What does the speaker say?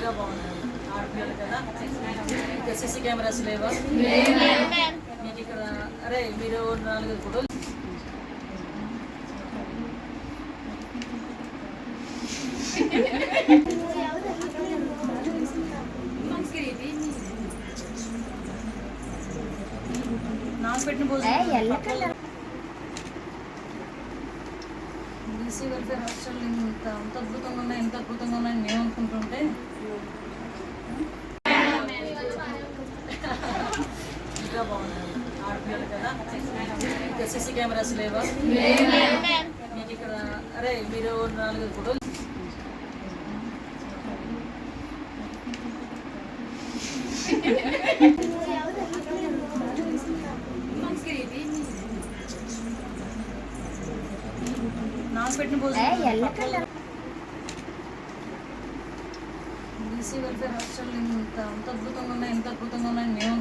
ఇంకా బాగున్నారు ఆడపిల్లలు కదా? ఇంకా సీసీ కెమెరాస్ లేవా? మీకు ఇక్కడ అరే మీరు నాలుగు ఫోటోలు నాకు పెట్టిన భోజనం బీసీ వెల్ఫేర్ హాస్టల్ ఇంత అంత అద్భుతంగా ఉన్నాయి ఎంత అద్భుతంగా ఉన్నాయని మేము అనుకుంటుంటే ఇంకా బాగున్నారు ఆడపిల్లలు కదా? ఇంకా సీసీ కెమెరాస్ లేవా? మీకు ఇక్కడ అరే మీరు నాలుగు ఫోటోలు నాకు పెట్టిన భోజనం బీసీ వెల్ఫేర్ హాస్టల్ ఇంత అంత అద్భుతంగా ఉన్నాయి ఎంత అద్భుతంగా ఉన్నాయని మేము